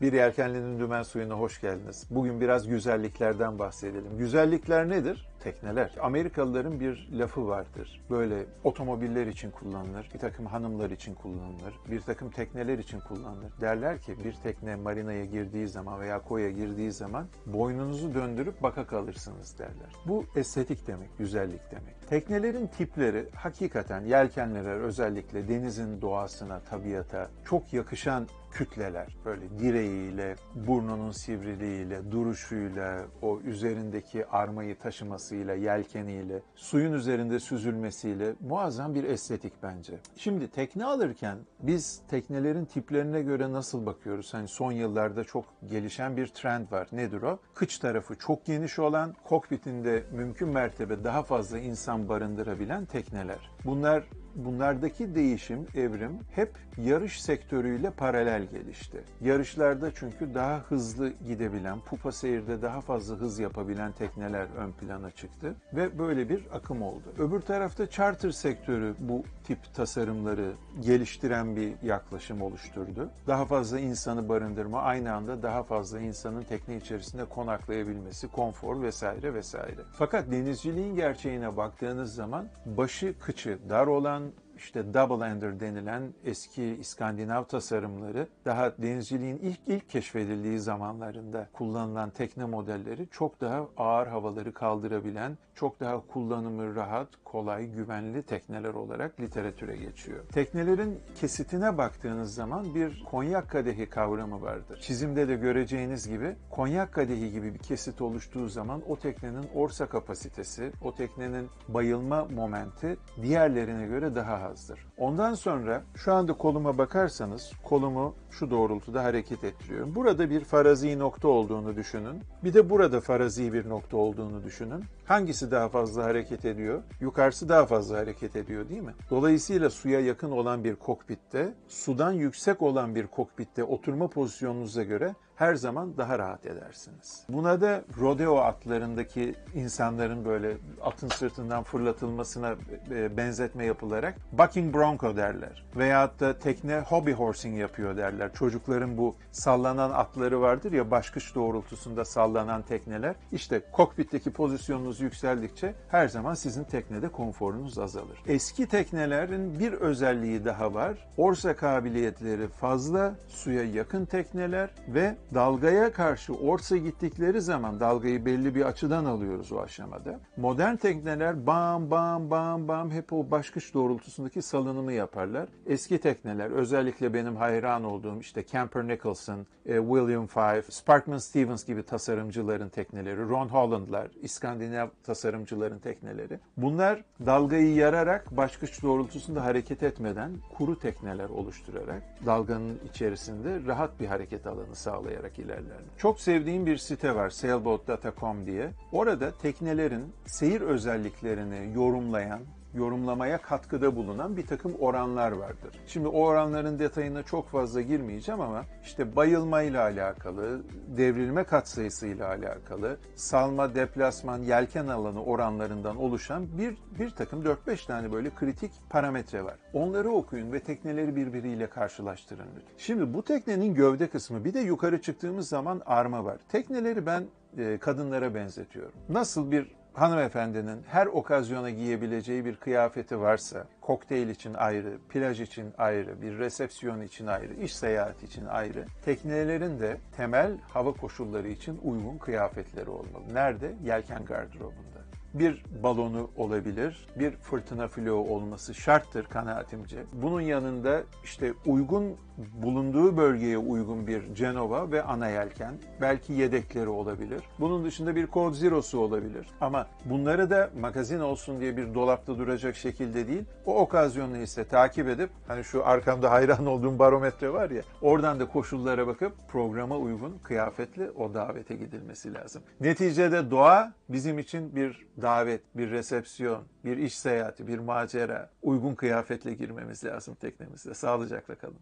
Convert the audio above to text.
Bir Yelkenli'nin Dümen Suyu'na hoş geldiniz. Bugün biraz güzelliklerden bahsedelim. Güzellikler nedir? Tekneler. Amerikalıların bir lafı vardır. Böyle otomobiller için kullanılır, bir takım hanımlar için kullanılır, bir takım tekneler için kullanılır. Derler ki bir tekne marinaya girdiği zaman veya koya girdiği zaman boynunuzu döndürüp baka kalırsınız derler. Bu estetik demek, güzellik demek. Teknelerin tipleri hakikaten yelkenliler özellikle denizin doğasına, tabiata çok yakışan kütleler. Böyle direğiyle, burnunun sivriliğiyle, duruşuyla, o üzerindeki armayı taşımasıyla, yelkeniyle, suyun üzerinde süzülmesiyle muazzam bir estetik bence. Şimdi tekne alırken biz teknelerin tiplerine göre nasıl bakıyoruz? Hani son yıllarda çok gelişen bir trend var. Nedir o? Kıç tarafı çok geniş olan, kokpitinde mümkün mertebe daha fazla insan barındırabilen tekneler. Bunlar bunlardaki değişim, evrim hep yarış sektörüyle paralel gelişti. Yarışlarda çünkü daha hızlı gidebilen, pupa seyirde daha fazla hız yapabilen tekneler ön plana çıktı ve böyle bir akım oldu. Öbür tarafta charter sektörü bu tip tasarımları geliştiren bir yaklaşım oluşturdu. Daha fazla insanı barındırma, aynı anda daha fazla insanın tekne içerisinde konaklayabilmesi, konfor vesaire vesaire. Fakat denizciliğin gerçeğine baktığınız zaman başı kıçı dar olan işte double ender denilen eski İskandinav tasarımları daha denizciliğin ilk ilk keşfedildiği zamanlarında kullanılan tekne modelleri çok daha ağır havaları kaldırabilen, çok daha kullanımı rahat, kolay, güvenli tekneler olarak literatüre geçiyor. Teknelerin kesitine baktığınız zaman bir konyak kadehi kavramı vardır. Çizimde de göreceğiniz gibi konyak kadehi gibi bir kesit oluştuğu zaman o teknenin orsa kapasitesi, o teknenin bayılma momenti diğerlerine göre daha azdır. Ondan sonra şu anda koluma bakarsanız kolumu şu doğrultuda hareket ettiriyorum. Burada bir farazi nokta olduğunu düşünün. Bir de burada farazi bir nokta olduğunu düşünün. Hangisi daha fazla hareket ediyor? Yukarısı daha fazla hareket ediyor değil mi? Dolayısıyla suya yakın olan bir kokpitte, sudan yüksek olan bir kokpitte oturma pozisyonunuza göre her zaman daha rahat edersiniz. Buna da rodeo atlarındaki insanların böyle atın sırtından fırlatılmasına e, benzetme yapılarak bucking bronco derler. Veyahut da tekne hobby horsing yapıyor derler. Çocukların bu sallanan atları vardır ya başkış doğrultusunda sallanan tekneler. İşte kokpitteki pozisyonunuz yükseldikçe her zaman sizin teknede konforunuz azalır. Eski teknelerin bir özelliği daha var. Orsa kabiliyetleri fazla, suya yakın tekneler ve dalgaya karşı orsa gittikleri zaman dalgayı belli bir açıdan alıyoruz o aşamada. Modern tekneler bam bam bam bam hep o başkış doğrultusundaki salınımı yaparlar. Eski tekneler özellikle benim hayran olduğum işte Camper Nicholson, e, William Five, Sparkman Stevens gibi tasarımcıların tekneleri, Ron Holland'lar, İskandinav tasarımcıların tekneleri. Bunlar dalgayı yararak başkış doğrultusunda hareket etmeden kuru tekneler oluşturarak dalganın içerisinde rahat bir hareket alanı sağlayarak ilerlerler. Çok sevdiğim bir site var sailboat.com diye. Orada teknelerin seyir özelliklerini yorumlayan, yorumlamaya katkıda bulunan bir takım oranlar vardır. Şimdi o oranların detayına çok fazla girmeyeceğim ama işte bayılmayla alakalı, devrilme katsayısıyla alakalı, salma, deplasman, yelken alanı oranlarından oluşan bir, bir takım 4-5 tane böyle kritik parametre var. Onları okuyun ve tekneleri birbiriyle karşılaştırın lütfen. Şimdi bu teknenin gövde kısmı bir de yukarı çıktığımız zaman arma var. Tekneleri ben e, kadınlara benzetiyorum. Nasıl bir hanımefendinin her okazyona giyebileceği bir kıyafeti varsa, kokteyl için ayrı, plaj için ayrı, bir resepsiyon için ayrı, iş seyahati için ayrı, teknelerin de temel hava koşulları için uygun kıyafetleri olmalı. Nerede? Yelken gardırobunda bir balonu olabilir, bir fırtına floğu olması şarttır kanaatimce. Bunun yanında işte uygun bulunduğu bölgeye uygun bir Cenova ve ana yelken, belki yedekleri olabilir. Bunun dışında bir Code Zero'su olabilir. Ama bunları da magazin olsun diye bir dolapta duracak şekilde değil, o okazyonu ise takip edip, hani şu arkamda hayran olduğum barometre var ya, oradan da koşullara bakıp programa uygun kıyafetle o davete gidilmesi lazım. Neticede doğa bizim için bir davet, bir resepsiyon, bir iş seyahati, bir macera, uygun kıyafetle girmemiz lazım teknemizde. Sağlıcakla kalın.